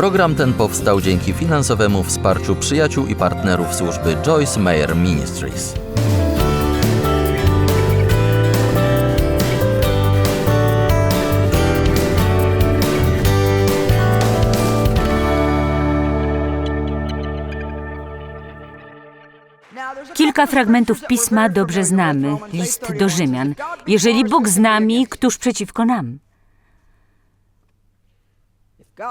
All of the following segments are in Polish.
Program ten powstał dzięki finansowemu wsparciu przyjaciół i partnerów służby Joyce Meyer Ministries. Kilka fragmentów pisma dobrze znamy. List do Rzymian. Jeżeli Bóg z nami, któż przeciwko nam?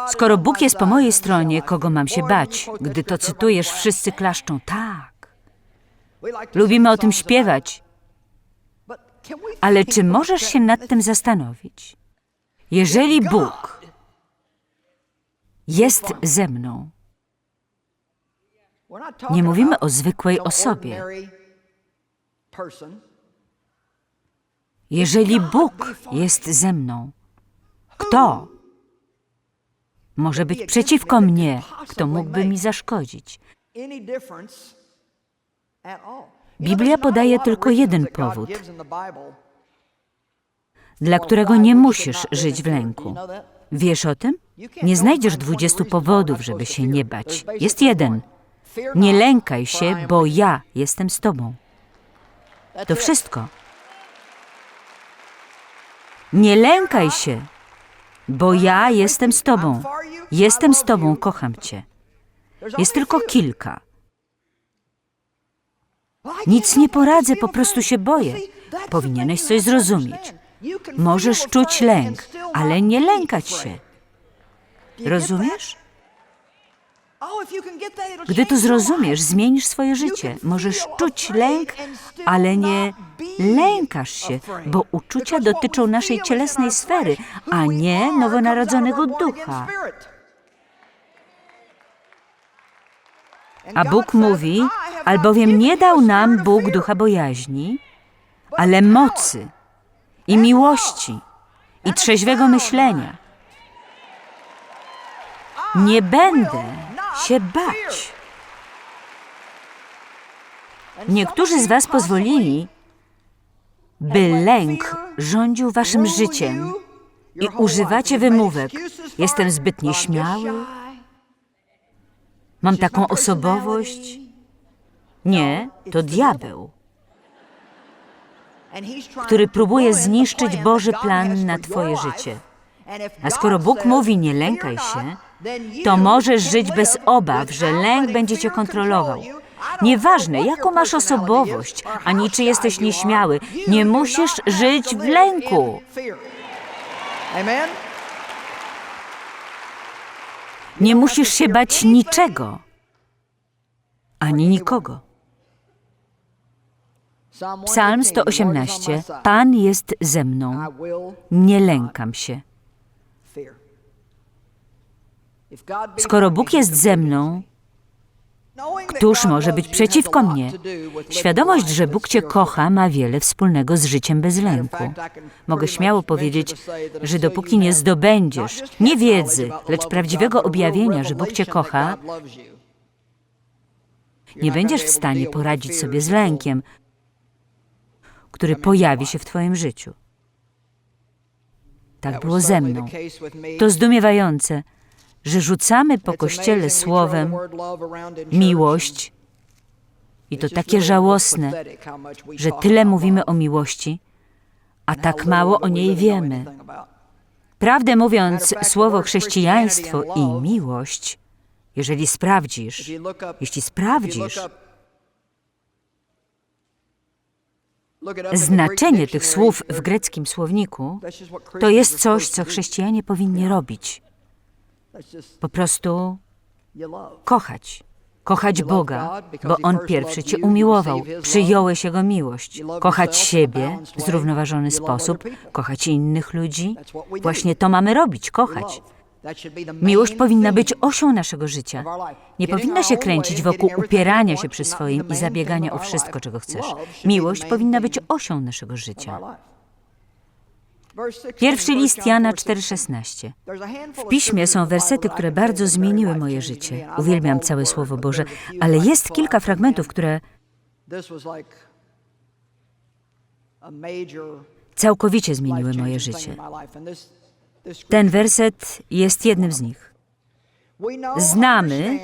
Skoro Bóg jest po mojej stronie, kogo mam się bać? Gdy to cytujesz, wszyscy klaszczą. Tak. Lubimy o tym śpiewać. Ale czy możesz się nad tym zastanowić? Jeżeli Bóg jest ze mną, nie mówimy o zwykłej osobie. Jeżeli Bóg jest ze mną, kto może być przeciwko mnie, kto mógłby mi zaszkodzić? Biblia podaje tylko jeden powód, dla którego nie musisz żyć w lęku. Wiesz o tym? Nie znajdziesz dwudziestu powodów, żeby się nie bać. Jest jeden. Nie lękaj się, bo ja jestem z tobą. To wszystko. Nie lękaj się, bo ja jestem z tobą. Jestem z tobą, kocham cię. Jest tylko kilka. Nic nie poradzę, po prostu się boję. Powinieneś coś zrozumieć. Możesz czuć lęk, ale nie lękać się. Rozumiesz? Gdy to zrozumiesz, zmienisz swoje życie. Możesz czuć lęk, ale nie lękasz się, bo uczucia dotyczą naszej cielesnej sfery, a nie nowonarodzonego ducha. A Bóg mówi, albowiem nie dał nam Bóg ducha bojaźni, ale mocy i miłości i trzeźwego myślenia. Nie będę się bać. Niektórzy z Was pozwolili, by lęk rządził Waszym życiem i używacie wymówek. Jestem zbyt nieśmiały, mam taką osobowość. Nie, to diabeł, który próbuje zniszczyć Boży plan na Twoje życie. A skoro Bóg mówi nie lękaj się, to możesz żyć bez obaw, że lęk będzie cię kontrolował. Nieważne, jaką masz osobowość, ani czy jesteś nieśmiały, nie musisz żyć w lęku. Nie musisz się bać niczego, ani nikogo. Psalm 118. Pan jest ze mną, nie lękam się. Skoro Bóg jest ze mną, któż może być przeciwko mnie? Świadomość, że Bóg Cię kocha, ma wiele wspólnego z życiem bez lęku. Mogę śmiało powiedzieć, że dopóki nie zdobędziesz nie wiedzy, lecz prawdziwego objawienia, że Bóg Cię kocha, nie będziesz w stanie poradzić sobie z lękiem, który pojawi się w Twoim życiu. Tak było ze mną. To zdumiewające, że rzucamy po kościele słowem miłość i to takie żałosne, że tyle mówimy o miłości, a tak mało o niej wiemy. Prawdę mówiąc, słowo chrześcijaństwo i miłość, jeżeli sprawdzisz, jeśli sprawdzisz, znaczenie tych słów w greckim słowniku, to jest coś, co chrześcijanie powinni robić. Po prostu kochać. Kochać Boga, bo On pierwszy Cię umiłował, przyjąłeś Jego miłość. Kochać siebie w zrównoważony sposób, kochać innych ludzi. Właśnie to mamy robić, kochać. Miłość powinna być osią naszego życia. Nie powinna się kręcić wokół upierania się przy swoim i zabiegania o wszystko, czego chcesz. Miłość powinna być osią naszego życia. Pierwszy list Jana 4,16. W piśmie są wersety, które bardzo zmieniły moje życie. Uwielbiam całe Słowo Boże, ale jest kilka fragmentów, które całkowicie zmieniły moje życie. Ten werset jest jednym z nich. Znamy,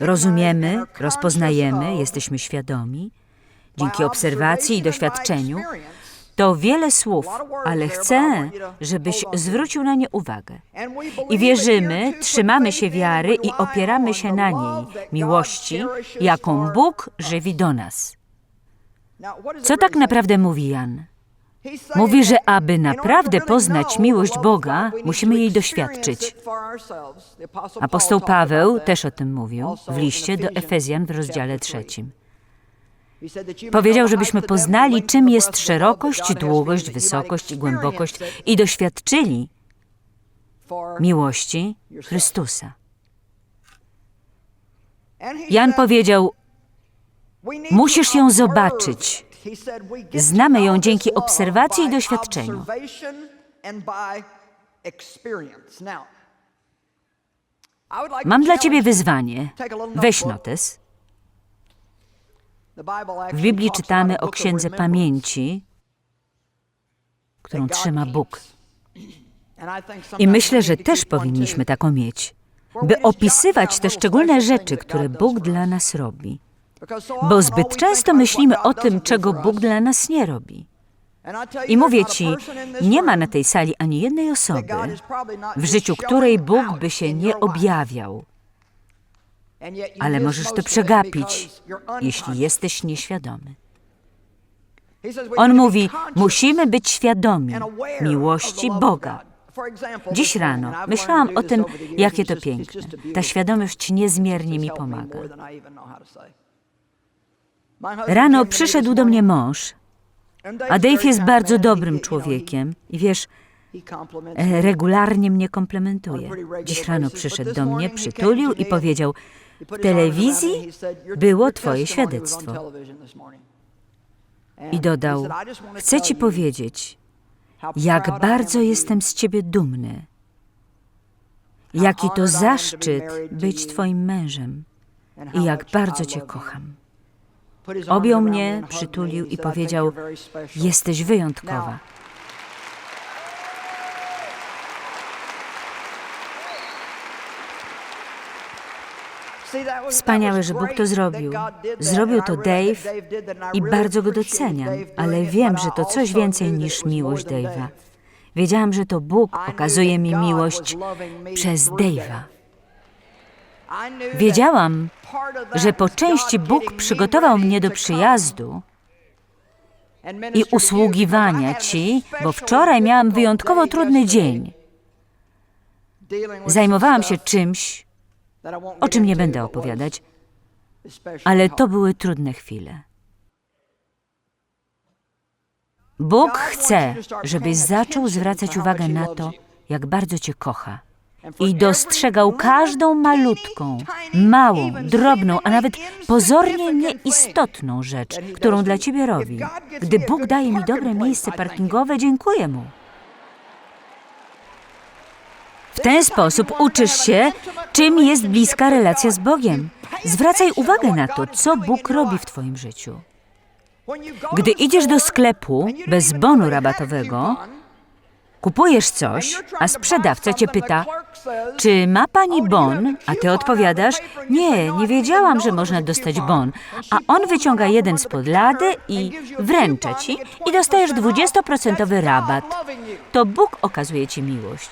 rozumiemy, rozpoznajemy, jesteśmy świadomi, dzięki obserwacji i doświadczeniu. To wiele słów, ale chcę, żebyś zwrócił na nie uwagę. I wierzymy, trzymamy się wiary i opieramy się na niej, miłości, jaką Bóg żywi do nas. Co tak naprawdę mówi Jan? Mówi, że aby naprawdę poznać miłość Boga, musimy jej doświadczyć. Apostoł Paweł też o tym mówił w liście do Efezjan w rozdziale trzecim. Powiedział, żebyśmy poznali, czym jest szerokość, długość, wysokość i głębokość i doświadczyli miłości Chrystusa. Jan powiedział, musisz ją zobaczyć. Znamy ją dzięki obserwacji i doświadczeniu. mam dla ciebie wyzwanie. Weź notes. W Biblii czytamy o księdze pamięci, którą trzyma Bóg. I myślę, że też powinniśmy taką mieć, by opisywać te szczególne rzeczy, które Bóg dla nas robi. Bo zbyt często myślimy o tym, czego Bóg dla nas nie robi. I mówię ci, nie ma na tej sali ani jednej osoby, w życiu której Bóg by się nie objawiał. Ale możesz to przegapić, jeśli jesteś nieświadomy. On mówi, musimy być świadomi miłości Boga. Dziś rano myślałam o tym, jakie to piękne. Ta świadomość niezmiernie mi pomaga. Rano przyszedł do mnie mąż, a Dave jest bardzo dobrym człowiekiem i wiesz, e, regularnie mnie komplementuje. Dziś rano przyszedł do mnie, przytulił i powiedział, w telewizji było twoje świadectwo. I dodał, chcę ci powiedzieć, jak bardzo jestem z ciebie dumny. Jaki to zaszczyt być twoim mężem i jak bardzo cię kocham. Objął mnie, przytulił i powiedział, jesteś wyjątkowa. Wspaniałe, że Bóg to zrobił. Zrobił to Dave i bardzo go doceniam, ale wiem, że to coś więcej niż miłość Dave'a. Wiedziałam, że to Bóg okazuje mi miłość przez Dave'a. Wiedziałam, że po części Bóg przygotował mnie do przyjazdu i usługiwania Ci, bo wczoraj miałam wyjątkowo trudny dzień. Zajmowałam się czymś, o czym nie będę opowiadać, ale to były trudne chwile. Bóg chce, żebyś zaczął zwracać uwagę na to, jak bardzo Cię kocha. I dostrzegał każdą malutką, małą, drobną, a nawet pozornie nieistotną rzecz, którą dla Ciebie robi. Gdy Bóg daje mi dobre miejsce parkingowe, dziękuję Mu. W ten sposób uczysz się, czym jest bliska relacja z Bogiem. Zwracaj uwagę na to, co Bóg robi w Twoim życiu. Gdy idziesz do sklepu bez bonu rabatowego, kupujesz coś, a sprzedawca cię pyta, czy ma pani bon? A ty odpowiadasz, nie, nie wiedziałam, że można dostać bon. A on wyciąga jeden spod lady i wręcza ci i dostajesz 20% rabat. To Bóg okazuje ci miłość.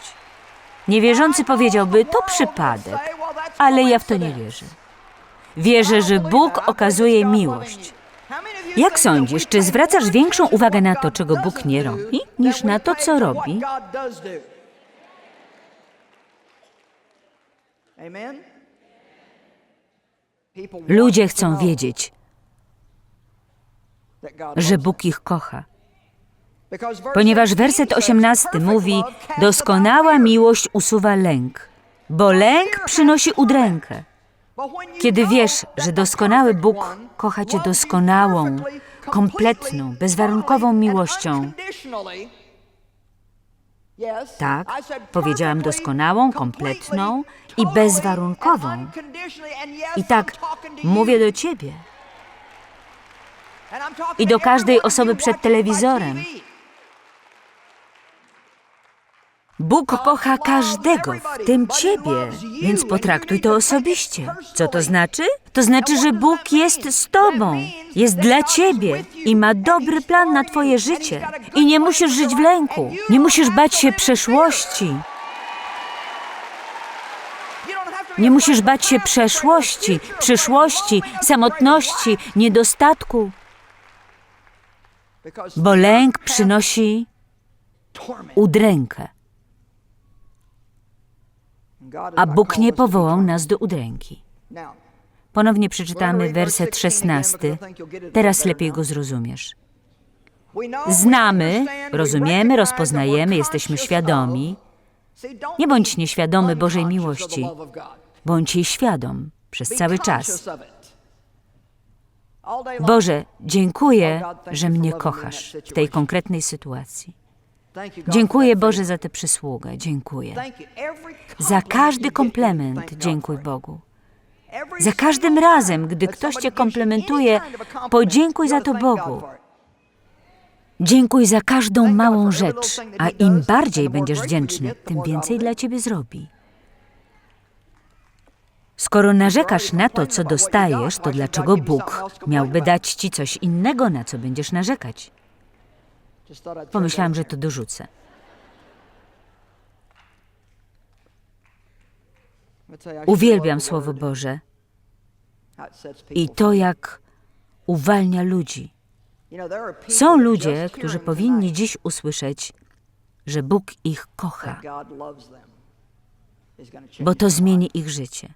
Niewierzący powiedziałby, to przypadek, ale ja w to nie wierzę. Wierzę, że Bóg okazuje miłość. Jak sądzisz, czy zwracasz większą uwagę na to, czego Bóg nie robi, niż na to, co robi? Ludzie chcą wiedzieć, że Bóg ich kocha. Ponieważ werset 18 mówi: Doskonała miłość usuwa lęk, bo lęk przynosi udrękę. Kiedy wiesz, że doskonały Bóg kocha cię doskonałą, kompletną, bezwarunkową miłością. Tak, powiedziałam doskonałą, kompletną i bezwarunkową. I tak mówię do ciebie i do każdej osoby przed telewizorem. Bóg kocha każdego, w tym ciebie, więc potraktuj to osobiście. Co to znaczy? To znaczy, że Bóg jest z tobą, jest dla ciebie i ma dobry plan na twoje życie. I nie musisz żyć w lęku, nie musisz bać się przeszłości. Nie musisz bać się przeszłości, przyszłości, samotności, niedostatku, bo lęk przynosi udrękę, a Bóg nie powołał nas do udręki. Ponownie przeczytamy werset 16. Teraz lepiej go zrozumiesz. Znamy, rozumiemy, rozpoznajemy, jesteśmy świadomi. Nie bądź nieświadomy Bożej miłości, bądź jej świadom przez cały czas. Boże, dziękuję, że mnie kochasz w tej konkretnej sytuacji. Dziękuję Boże za tę przysługę, dziękuję. Za każdy komplement dziękuj Bogu. Za każdym razem, gdy ktoś Cię komplementuje, podziękuj za to Bogu. Dziękuj za każdą małą rzecz, a im bardziej będziesz wdzięczny, tym więcej dla Ciebie zrobi. Skoro narzekasz na to, co dostajesz, to dlaczego Bóg miałby dać Ci coś innego, na co będziesz narzekać? Pomyślałam, że to dorzucę. Uwielbiam Słowo Boże i to, jak uwalnia ludzi. Są ludzie, którzy powinni dziś usłyszeć, że Bóg ich kocha, bo to zmieni ich życie.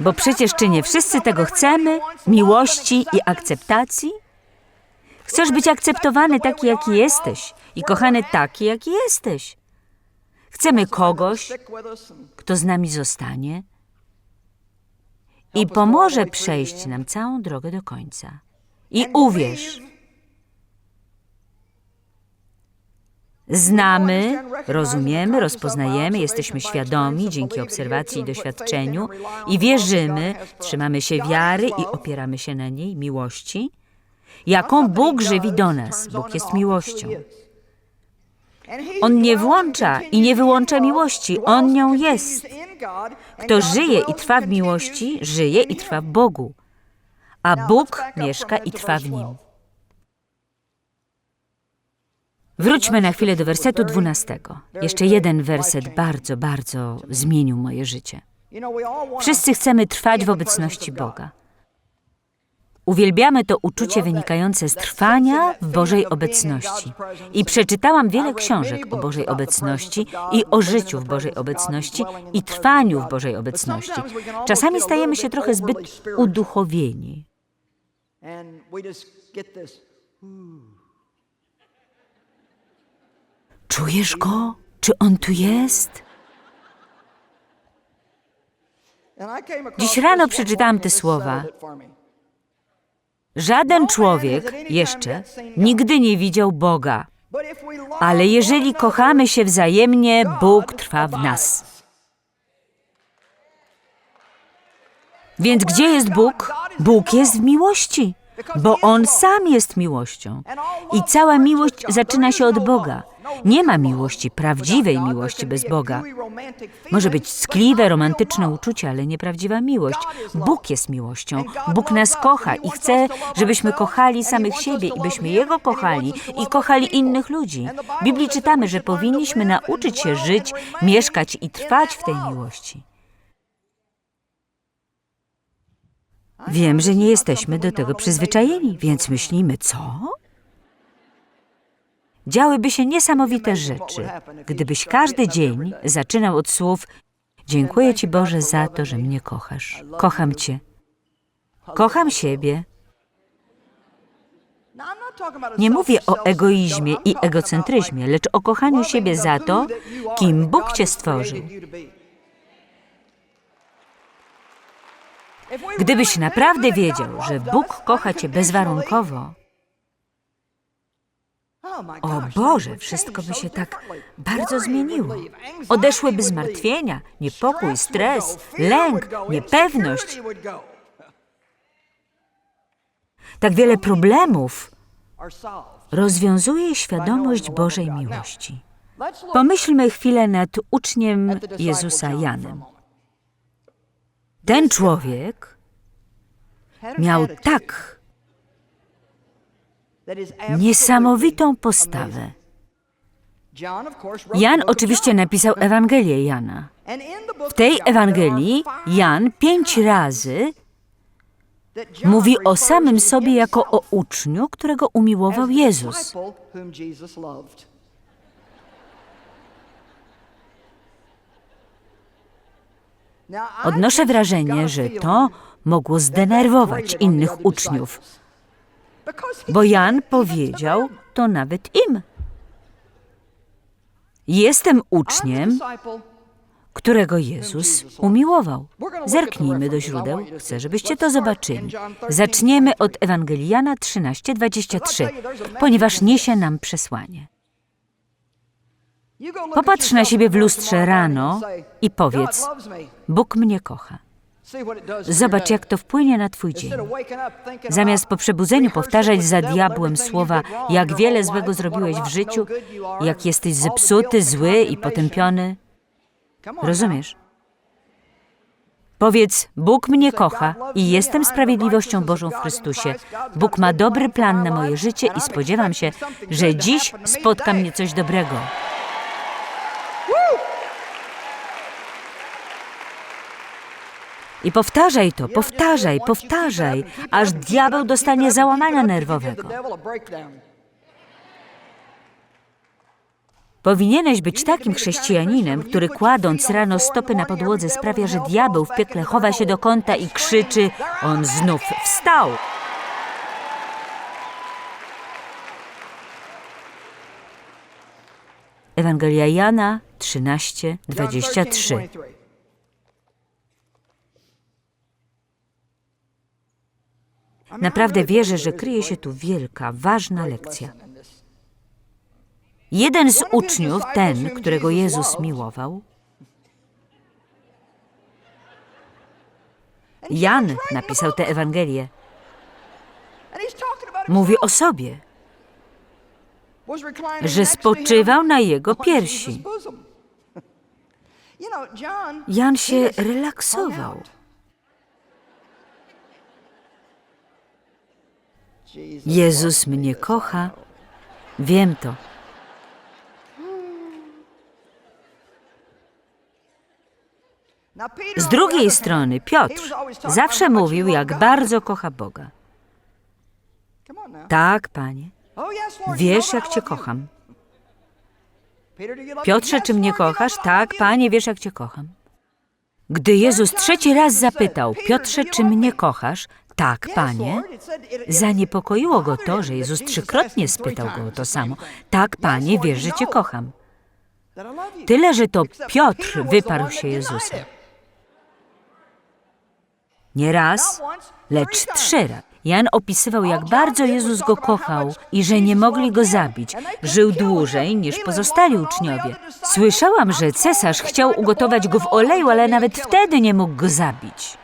Bo przecież czy nie wszyscy tego chcemy? Miłości i akceptacji? Chcesz być akceptowany taki, jaki jesteś i kochany taki, jaki jesteś. Chcemy kogoś, kto z nami zostanie i pomoże przejść nam całą drogę do końca. I uwierz, znamy, rozumiemy, rozpoznajemy, jesteśmy świadomi dzięki obserwacji i doświadczeniu i wierzymy, trzymamy się wiary i opieramy się na niej, miłości, jaką Bóg żywi do nas. Bóg jest miłością. On nie włącza i nie wyłącza miłości, On nią jest. Kto żyje i trwa w miłości, żyje i trwa w Bogu, a Bóg mieszka i trwa w nim. Wróćmy na chwilę do wersetu 12. Jeszcze jeden werset bardzo, bardzo zmienił moje życie. Wszyscy chcemy trwać w obecności Boga. Uwielbiamy to uczucie wynikające z trwania w Bożej obecności. I przeczytałam wiele książek o Bożej obecności i o życiu w Bożej obecności i trwaniu w Bożej obecności. Czasami stajemy się trochę zbyt uduchowieni. Czujesz go? Czy on tu jest? Dziś rano przeczytałam te słowa. Żaden człowiek jeszcze nigdy nie widział Boga. Ale jeżeli kochamy się wzajemnie, Bóg trwa w nas. Więc gdzie jest Bóg? Bóg jest w miłości, bo On sam jest miłością. I cała miłość zaczyna się od Boga. Nie ma miłości, prawdziwej miłości bez Boga. Może być ckliwe, romantyczne uczucie, ale nieprawdziwa miłość. Bóg jest miłością. Bóg nas kocha i chce, żebyśmy kochali samych siebie i byśmy Jego kochali i kochali innych ludzi. W Biblii czytamy, że powinniśmy nauczyć się żyć, mieszkać i trwać w tej miłości. Wiem, że nie jesteśmy do tego przyzwyczajeni, więc myślimy, co? Działyby się niesamowite rzeczy, gdybyś każdy dzień zaczynał od słów Dziękuję Ci Boże za to, że mnie kochasz. Kocham Cię. Kocham siebie. Nie mówię o egoizmie i egocentryzmie, lecz o kochaniu siebie za to, kim Bóg Cię stworzył. Gdybyś naprawdę wiedział, że Bóg kocha Cię bezwarunkowo, o Boże, wszystko by się tak bardzo zmieniło. Odeszłyby zmartwienia, niepokój, stres, lęk, niepewność. Tak wiele problemów rozwiązuje świadomość Bożej miłości. Pomyślmy chwilę nad uczniem Jezusa Janem. Ten człowiek miał tak niesamowitą postawę. Jan oczywiście napisał Ewangelię Jana. W tej Ewangelii Jan pięć razy mówi o samym sobie jako o uczniu, którego umiłował Jezus. Odnoszę wrażenie, że to mogło zdenerwować innych uczniów, bo Jan powiedział to nawet im. Jestem uczniem, którego Jezus umiłował. Zerknijmy do źródeł. Chcę, żebyście to zobaczyli. Zaczniemy od Ewangelii Jana 13:23, ponieważ niesie nam przesłanie. Popatrz na siebie w lustrze rano i powiedz: Bóg mnie kocha. Zobacz, jak to wpłynie na Twój dzień. Zamiast po przebudzeniu powtarzać za diabłem słowa, jak wiele złego zrobiłeś w życiu, jak jesteś zepsuty, zły i potępiony. Rozumiesz? Powiedz, Bóg mnie kocha i jestem sprawiedliwością Bożą w Chrystusie. Bóg ma dobry plan na moje życie i spodziewam się, że dziś spotka mnie coś dobrego. I powtarzaj to, powtarzaj, powtarzaj, aż diabeł dostanie załamania nerwowego. Powinieneś być takim chrześcijaninem, który kładąc rano stopy na podłodze sprawia, że diabeł w piekle chowa się do kąta i krzyczy: On znów wstał! Ewangelia Jana 13, 23. Naprawdę wierzę, że kryje się tu wielka, ważna lekcja. Jeden z uczniów, ten, którego Jezus miłował, Jan napisał tę Ewangelię, mówi o sobie, że spoczywał na jego piersi. Jan się relaksował. Jezus mnie kocha, wiem to. Z drugiej strony Piotr zawsze mówił, jak bardzo kocha Boga. Tak, panie, wiesz, jak cię kocham. Piotrze, czy mnie kochasz? Tak, panie, wiesz, jak cię kocham. Gdy Jezus trzeci raz zapytał, Piotrze, czy mnie kochasz? Tak, panie. Zaniepokoiło go to, że Jezus trzykrotnie spytał go o to samo. Tak, panie, wiesz, że cię kocham. Tyle, że to Piotr wyparł się Jezusa. Nie raz, lecz trzy razy. Jan opisywał, jak bardzo Jezus go kochał i że nie mogli go zabić. Żył dłużej niż pozostali uczniowie. Słyszałam, że cesarz chciał ugotować go w oleju, ale nawet wtedy nie mógł go zabić.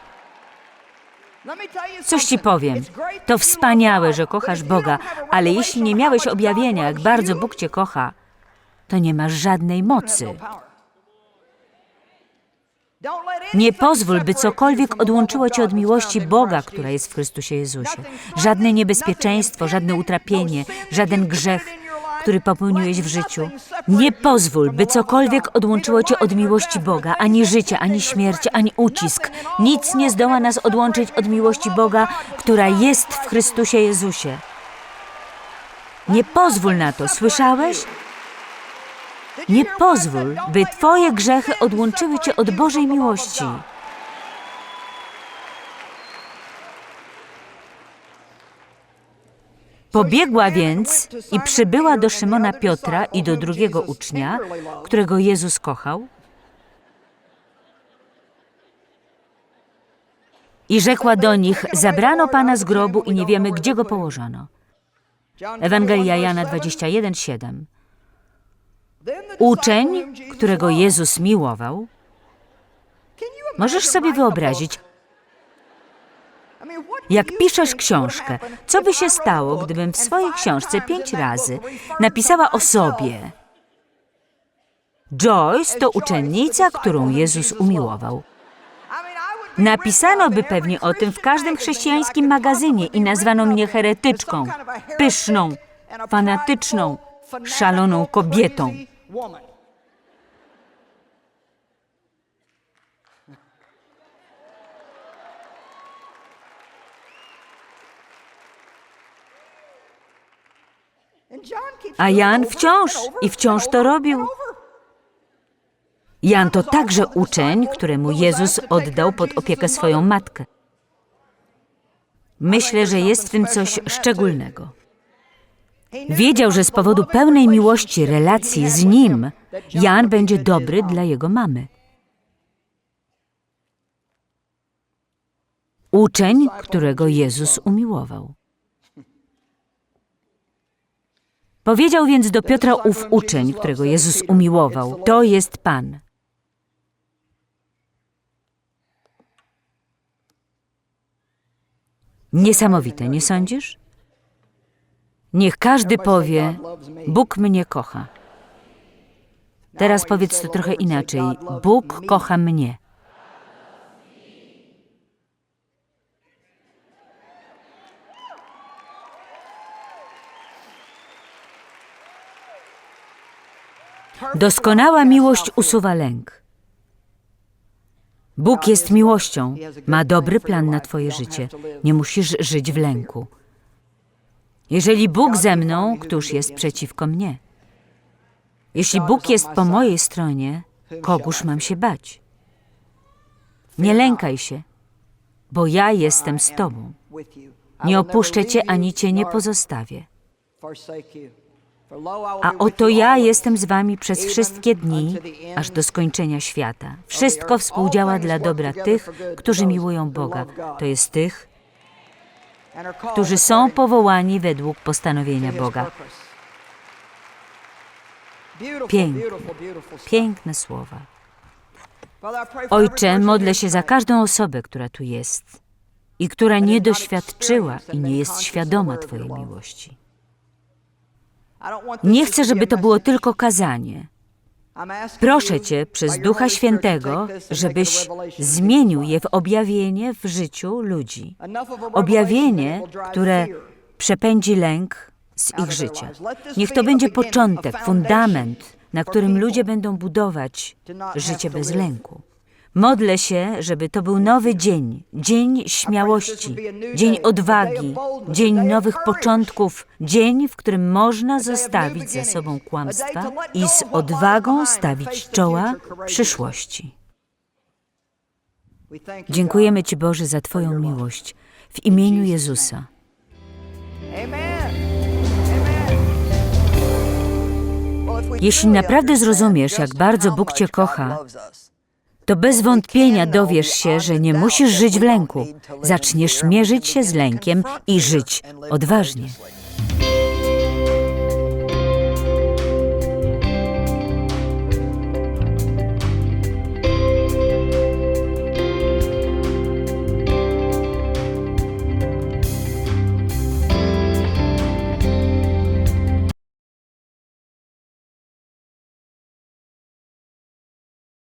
Coś ci powiem. To wspaniałe, że kochasz Boga, ale jeśli nie miałeś objawienia, jak bardzo Bóg cię kocha, to nie masz żadnej mocy. Nie pozwól, by cokolwiek odłączyło cię od miłości Boga, która jest w Chrystusie Jezusie. Żadne niebezpieczeństwo, żadne utrapienie, żaden grzech, który popełniłeś w życiu. Nie pozwól, by cokolwiek odłączyło cię od miłości Boga, ani życia, ani śmierć, ani ucisk. Nic nie zdoła nas odłączyć od miłości Boga, która jest w Chrystusie Jezusie. Nie pozwól na to, słyszałeś? Nie pozwól, by Twoje grzechy odłączyły Cię od Bożej miłości. Pobiegła więc i przybyła do Szymona Piotra i do drugiego ucznia, którego Jezus kochał. I rzekła do nich: Zabrano pana z grobu i nie wiemy, gdzie go położono. Ewangelia Jana 21, 7. Uczeń, którego Jezus miłował, możesz sobie wyobrazić, Jak piszesz książkę, co by się stało, gdybym w swojej książce pięć razy napisała o sobie? Joyce to uczennica, którą Jezus umiłował. Napisano by pewnie o tym w każdym chrześcijańskim magazynie i nazwano mnie heretyczką, pyszną, fanatyczną, szaloną kobietą. A Jan wciąż i wciąż to robił. Jan to także uczeń, któremu Jezus oddał pod opiekę swoją matkę. Myślę, że jest w tym coś szczególnego. Wiedział, że z powodu pełnej miłości relacji z nim, Jan będzie dobry dla jego mamy. Uczeń, którego Jezus umiłował. Powiedział więc do Piotra ów uczeń, którego Jezus umiłował: To jest Pan. Niesamowite, nie sądzisz? Niech każdy powie: Bóg mnie kocha. Teraz powiedz to trochę inaczej: Bóg kocha mnie. Doskonała miłość usuwa lęk. Bóg jest miłością, ma dobry plan na Twoje życie. Nie musisz żyć w lęku. Jeżeli Bóg ze mną, któż jest przeciwko mnie? Jeśli Bóg jest po mojej stronie, kogóż mam się bać? Nie lękaj się, bo ja jestem z Tobą. Nie opuszczę Cię ani Cię nie pozostawię. A oto ja jestem z wami przez wszystkie dni, aż do skończenia świata. Wszystko współdziała dla dobra tych, którzy miłują Boga, to jest tych, którzy są powołani według postanowienia Boga. Piękne, piękne słowa. Ojcze, modlę się za każdą osobę, która tu jest i która nie doświadczyła i nie jest świadoma Twojej miłości. Nie chcę, żeby to było tylko kazanie. Proszę Cię przez Ducha Świętego, żebyś zmienił je w objawienie w życiu ludzi. Objawienie, które przepędzi lęk z ich życia. Niech to będzie początek, fundament, na którym ludzie będą budować życie bez lęku. Modlę się, żeby to był nowy dzień, dzień śmiałości, dzień odwagi, dzień nowych początków, dzień, w którym można zostawić za sobą kłamstwa i z odwagą stawić czoła przyszłości. Dziękujemy Ci, Boże, za Twoją miłość w imieniu Jezusa. Jeśli naprawdę zrozumiesz, jak bardzo Bóg Cię kocha, to bez wątpienia dowiesz się, że nie musisz żyć w lęku. Zaczniesz mierzyć się z lękiem i żyć odważnie.